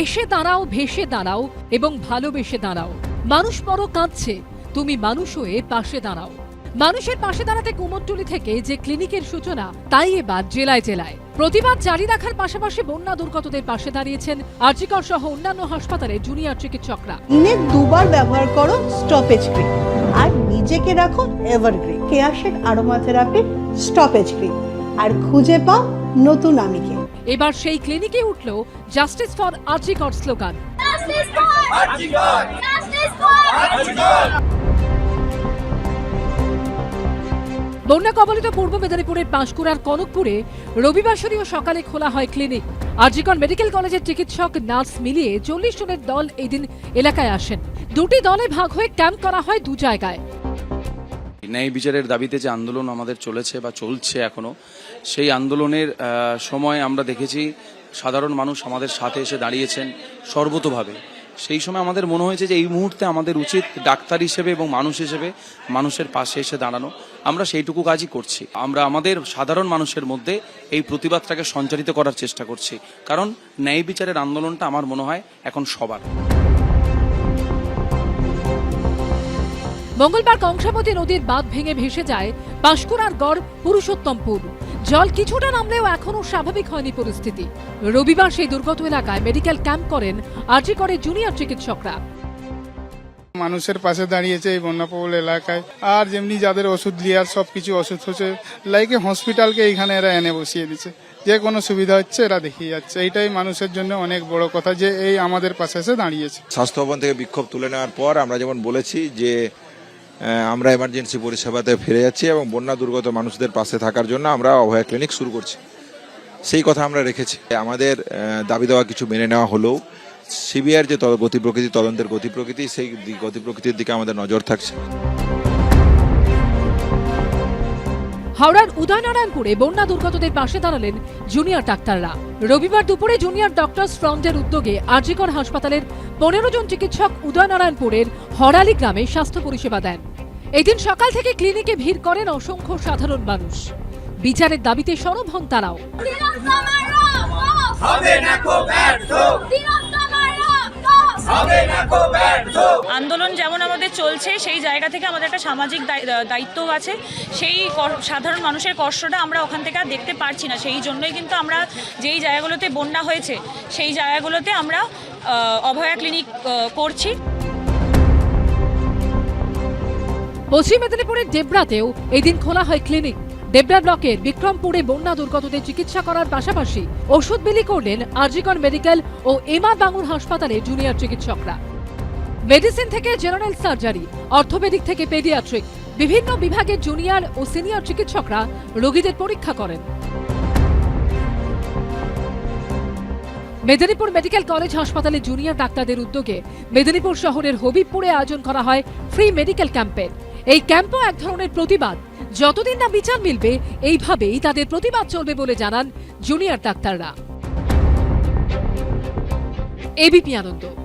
এসে দাঁড়াও, ভেসে দাঁড়াও এবং ভালোবেসে দাঁড়াও। মানুষ বড় কাঁদছে, তুমি মানুষ হয়ে পাশে দাঁড়াও। মানুষের পাশে দাঁড়াতে কুমোরটুলি থেকে যে ক্লিনিকের সূচনা, তাই এবার জেলায় জেলায়। প্রতিবাদ জারি রাখার পাশাপাশি বন্যা দুর্গতদের পাশে দাঁড়িয়েছেন আরজিকর সহ অন্যান্য হাসপাতালে জুনিয়র চিকিৎসকরা। দিনে দুবার ব্যবহার করো স্টপেজ ক্রিম, আর নিজেকে রাখো এভারগ্রিন। কেয়াশের আরোমা থেরাপি স্টপেজ ক্রিম, আর খুঁজে পাও নতুন আমিকে। এবার সেই ক্লিনিকে উঠল জাস্টিস ফর আরজিকর স্লোগান বন্যা কবলিত পূর্ব মেদিনীপুরের পাঁশকুড়ার কনকপুরে রবিবাসরীয় সকালে খোলা হয় ক্লিনিক আরজিকর মেডিকেল কলেজের চিকিৎসক নার্স মিলিয়ে চল্লিশ জনের দল এদিন এলাকায় আসেন। দুটি দলে ভাগ হয়ে ক্যাম্প করা হয় দু জায়গায়। ন্যায় বিচারের দাবিতে যে আন্দোলন আমাদের চলেছে বা চলছে এখনও, সেই আন্দোলনের সময় আমরা দেখেছি সাধারণ মানুষ আমাদের সাথে এসে দাঁড়িয়েছেন সর্বতভাবে। সেই সময় আমাদের মনে হয়েছে যে এই মুহূর্তে আমাদের উচিত ডাক্তার হিসেবে এবং মানুষ হিসেবে মানুষের পাশে এসে দাঁড়ানো। আমরা সেইটুকু কাজই করছি। আমরা আমাদের সাধারণ মানুষের মধ্যে এই প্রতিবাদটাকে সঞ্চারিত করার চেষ্টা করছি। কারণ ন্যায় বিচারের আন্দোলনটা আমার মনে হয় এখন সবার। মঙ্গলবার কংসাবতী নদীর বাঁধ ভেঙে ভেসে যায় পাঁশকুড়ার গড় পুরুষোত্তমপুর। জল কিছুটা নামলেও এখনও স্বাভাবিক হয়নি পরিস্থিতি। রবিবার সেই দুর্গত এলাকায় মেডিকেল ক্যাম্প করেন আরজি করে জুনিয়র চিকিৎসকরা। মানুষের পাশে দাঁড়িয়েছে এই বন্যাপ্রবল এলাকায়। আর যেমনি যাদের ওষুধ লিয়ার সব কিছু ওষুধ হচ্ছে লাইকে হসপিটালকে এইখানে এরা এনে বসিয়ে দিচ্ছে। যে কোনো সুবিধা হচ্ছে এরা দেখিয়ে যাচ্ছে। এইটাই মানুষের জন্য অনেক বড় কথা যে এই আমাদের পাশে এসে দাঁড়িয়েছে। স্বাস্থ্য ভবন থেকে বিক্ষোভ তুলে নেওয়ার পর আমরা যেমন বলেছি যে আমরা এমার্জেন্সি পরিষেবাতে ফিরে যাচ্ছি এবং বন্যা দুর্গত মানুষদের পাশে থাকার জন্য আমরা অভয়া ক্লিনিক শুরু করছি। সেই কথা আমরা রেখেছি। আমাদের দাবি দেওয়া কিছু মেনে নেওয়া হলেও সিবিআর যে গতি প্রকৃতি, তদন্তের গতি প্রকৃতি, সেই গতি প্রকৃতির দিকে আমাদের নজর থাকছে। হাওড়ার উদয়নারায়ণপুরে বন্যা দুর্গতদের পাশে দাঁড়ালেন জুনিয়র ডাক্তাররা। রবিবার দুপুরে জুনিয়র ডক্টরস ফ্রন্টের উদ্যোগে আরজিকর হাসপাতালের পনেরো জন চিকিৎসক উদয়নারায়ণপুরের হরালি গ্রামে স্বাস্থ্য পরিষেবা দেন। এদিন সকাল থেকে ক্লিনিকে ভিড় করেন অসংখ্য সাধারণ মানুষ। বিচারের দাবিতে সরব হন তারাও। আন্দোলন যেমন আমাদের চলছে, সেই জায়গা থেকে আমাদের একটা সামাজিক দায়- দায়িত্বও আছে। সেই সাধারণ মানুষের কষ্টটা আমরা ওখান থেকে আর দেখতে পারছি না। সেই জন্যই কিন্তু আমরা যেই জায়গাগুলোতে বন্যা হয়েছে, সেই জায়গাগুলোতে আমরা অভয়া ক্লিনিক করছি। পশ্চিম মেদিনীপুরের ডেবরাতেও এদিন খোলা হয় ক্লিনিক। ডেবরা ব্লকের বিক্রমপুরে বন্যা দুর্গতদের চিকিৎসা করার পাশাপাশি ওষুধ বিলি করলেন আরজিকর মেডিকেল ও এমা বাঙুর হাসপাতালে জুনিয়র চিকিৎসকরা। মেডিসিন থেকে জেনারেল সার্জারি, অর্থোপেডিক থেকে পেডিয়াট্রিক, বিভিন্ন বিভাগের জুনিয়র ও সিনিয়র চিকিৎসকরা রোগীদের পরীক্ষা করেন। মেদিনীপুর মেডিকেল কলেজ হাসপাতালে জুনিয়র ডাক্তারদের উদ্যোগে মেদিনীপুর শহরের হবিবপুরে আয়োজন করা হয় ফ্রি মেডিকেল ক্যাম্পের এই ক্যাম্পও এক ধরনের প্রতিবাদ। যতদিন না বিচার মিলবে, এইভাবেই তাদের প্রতিবাদ চলবে বলে জানান জুনিয়র ডাক্তাররা। এবিপি আনন্দ।